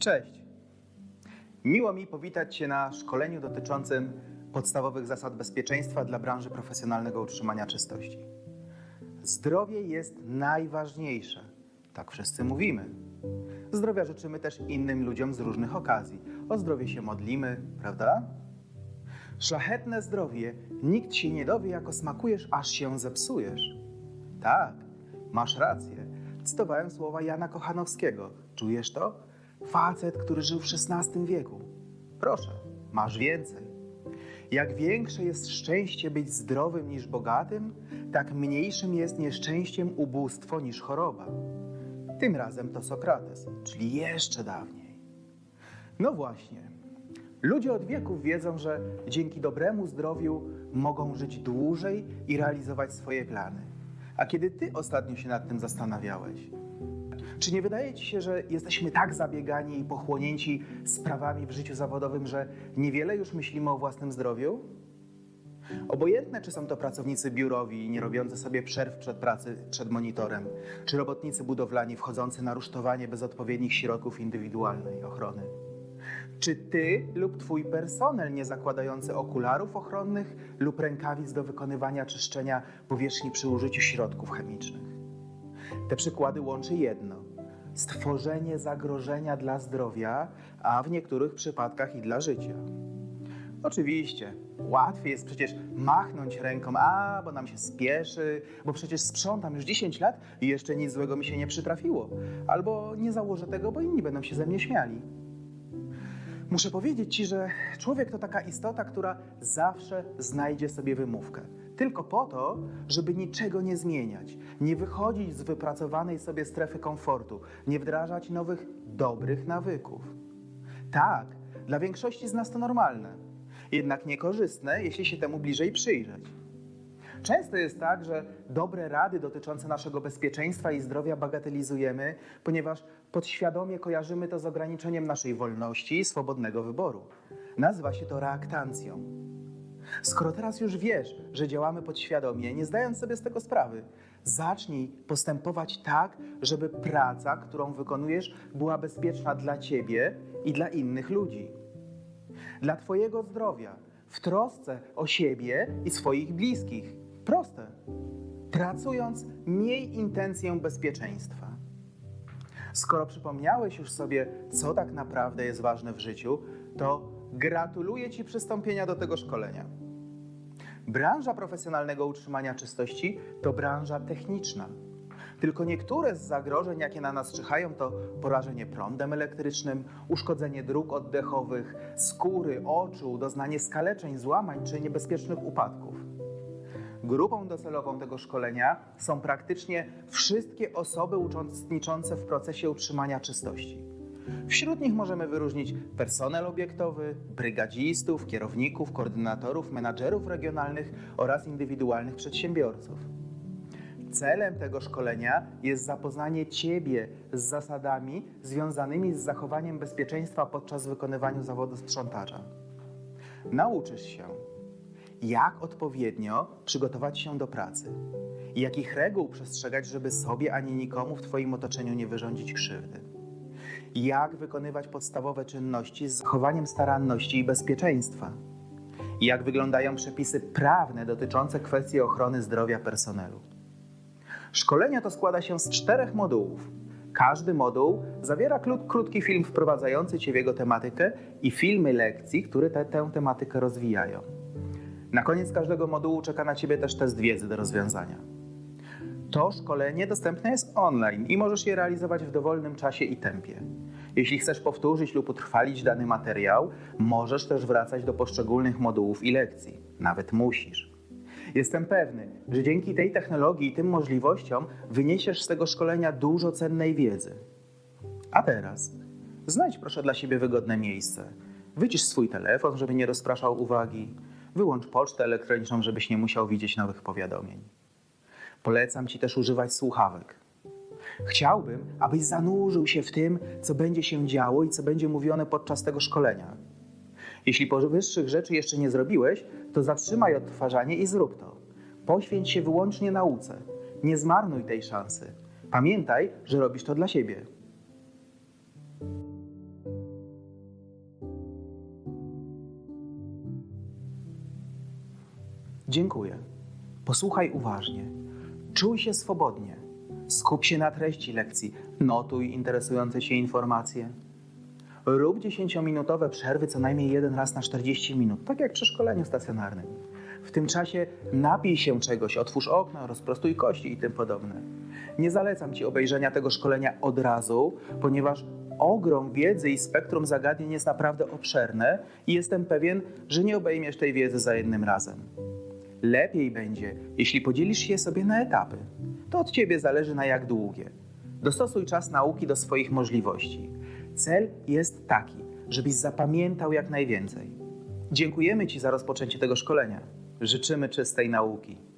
Cześć. Miło mi powitać Cię na szkoleniu dotyczącym podstawowych zasad bezpieczeństwa dla branży profesjonalnego utrzymania czystości. Zdrowie jest najważniejsze. Tak wszyscy mówimy. Zdrowia życzymy też innym ludziom z różnych okazji. O zdrowie się modlimy, prawda? Szlachetne zdrowie nikt się nie dowie, jako smakujesz, aż się zepsujesz. Tak, masz rację. Cytowałem słowa Jana Kochanowskiego. Czujesz to? Facet, który żył w XVI wieku. Proszę, masz więcej. Jak większe jest szczęście być zdrowym niż bogatym, tak mniejszym jest nieszczęściem ubóstwo niż choroba. Tym razem to Sokrates, czyli jeszcze dawniej. No właśnie. Ludzie od wieków wiedzą, że dzięki dobremu zdrowiu mogą żyć dłużej i realizować swoje plany. A kiedy ty ostatnio się nad tym zastanawiałeś? Czy nie wydaje ci się, że jesteśmy tak zabiegani i pochłonięci sprawami w życiu zawodowym, że niewiele już myślimy o własnym zdrowiu? Obojętne, czy są to pracownicy biurowi, nie robiący sobie przerw przed pracy przed monitorem, czy robotnicy budowlani wchodzący na rusztowanie bez odpowiednich środków indywidualnej ochrony. Czy ty lub twój personel nie zakładający okularów ochronnych lub rękawic do wykonywania czyszczenia powierzchni przy użyciu środków chemicznych? Te przykłady łączy jedno: stworzenie zagrożenia dla zdrowia, a w niektórych przypadkach i dla życia. Oczywiście, łatwiej jest przecież machnąć ręką, a bo nam się spieszy, bo przecież sprzątam już 10 lat i jeszcze nic złego mi się nie przytrafiło. Albo nie założę tego, bo inni będą się ze mnie śmiali. Muszę powiedzieć Ci, że człowiek to taka istota, która zawsze znajdzie sobie wymówkę. Tylko po to, żeby niczego nie zmieniać, nie wychodzić z wypracowanej sobie strefy komfortu, nie wdrażać nowych, dobrych nawyków. Tak, dla większości z nas to normalne, jednak niekorzystne, jeśli się temu bliżej przyjrzeć. Często jest tak, że dobre rady dotyczące naszego bezpieczeństwa i zdrowia bagatelizujemy, ponieważ podświadomie kojarzymy to z ograniczeniem naszej wolności i swobodnego wyboru. Nazywa się to reaktancją. Skoro teraz już wiesz, że działamy podświadomie, nie zdając sobie z tego sprawy, zacznij postępować tak, żeby praca, którą wykonujesz, była bezpieczna dla ciebie i dla innych ludzi. Dla Twojego zdrowia, w trosce o siebie i swoich bliskich. Proste. Pracując, miej intencję bezpieczeństwa. Skoro przypomniałeś już sobie, co tak naprawdę jest ważne w życiu, to gratuluję Ci przystąpienia do tego szkolenia. Branża profesjonalnego utrzymania czystości to branża techniczna. Tylko niektóre z zagrożeń, jakie na nas czyhają, to porażenie prądem elektrycznym, uszkodzenie dróg oddechowych, skóry, oczu, doznanie skaleczeń, złamań czy niebezpiecznych upadków. Grupą docelową tego szkolenia są praktycznie wszystkie osoby uczestniczące w procesie utrzymania czystości. Wśród nich możemy wyróżnić personel obiektowy, brygadzistów, kierowników, koordynatorów, menadżerów regionalnych oraz indywidualnych przedsiębiorców. Celem tego szkolenia jest zapoznanie Ciebie z zasadami związanymi z zachowaniem bezpieczeństwa podczas wykonywania zawodu sprzątacza. Nauczysz się, jak odpowiednio przygotować się do pracy jakich reguł przestrzegać, żeby sobie ani nikomu w Twoim otoczeniu nie wyrządzić krzywdy. Jak wykonywać podstawowe czynności z zachowaniem staranności i bezpieczeństwa. Jak wyglądają przepisy prawne dotyczące kwestii ochrony zdrowia personelu. Szkolenie to składa się z czterech modułów. Każdy moduł zawiera krót, krótki film wprowadzający Cię w jego tematykę i filmy lekcji, które tę tematykę rozwijają. Na koniec każdego modułu czeka na Ciebie też test wiedzy do rozwiązania. To szkolenie dostępne jest online i możesz je realizować w dowolnym czasie i tempie. Jeśli chcesz powtórzyć lub utrwalić dany materiał, możesz też wracać do poszczególnych modułów i lekcji. Nawet musisz. Jestem pewny, że dzięki tej technologii i tym możliwościom wyniesiesz z tego szkolenia dużo cennej wiedzy. A teraz znajdź proszę dla siebie wygodne miejsce. Wycisz swój telefon, żeby nie rozpraszał uwagi. Wyłącz pocztę elektroniczną, żebyś nie musiał widzieć nowych powiadomień. Polecam Ci też używać słuchawek. Chciałbym, abyś zanurzył się w tym, co będzie się działo i co będzie mówione podczas tego szkolenia. Jeśli powyższych rzeczy jeszcze nie zrobiłeś, to zatrzymaj odtwarzanie i zrób to. Poświęć się wyłącznie nauce. Nie zmarnuj tej szansy. Pamiętaj, że robisz to dla siebie. Dziękuję. Posłuchaj uważnie. Czuj się swobodnie. Skup się na treści lekcji. Notuj interesujące Cię informacje. Rób 10-minutowe przerwy co najmniej jeden raz na 40 minut, tak jak przy szkoleniu stacjonarnym. W tym czasie napij się czegoś, otwórz okno, rozprostuj kości i tym podobne. Nie zalecam Ci obejrzenia tego szkolenia od razu, ponieważ ogrom wiedzy i spektrum zagadnień jest naprawdę obszerne i jestem pewien, że nie obejmiesz tej wiedzy za jednym razem. Lepiej będzie, jeśli podzielisz je sobie na etapy. To od Ciebie zależy na jak długie. Dostosuj czas nauki do swoich możliwości. Cel jest taki, żebyś zapamiętał jak najwięcej. Dziękujemy Ci za rozpoczęcie tego szkolenia. Życzymy czystej nauki.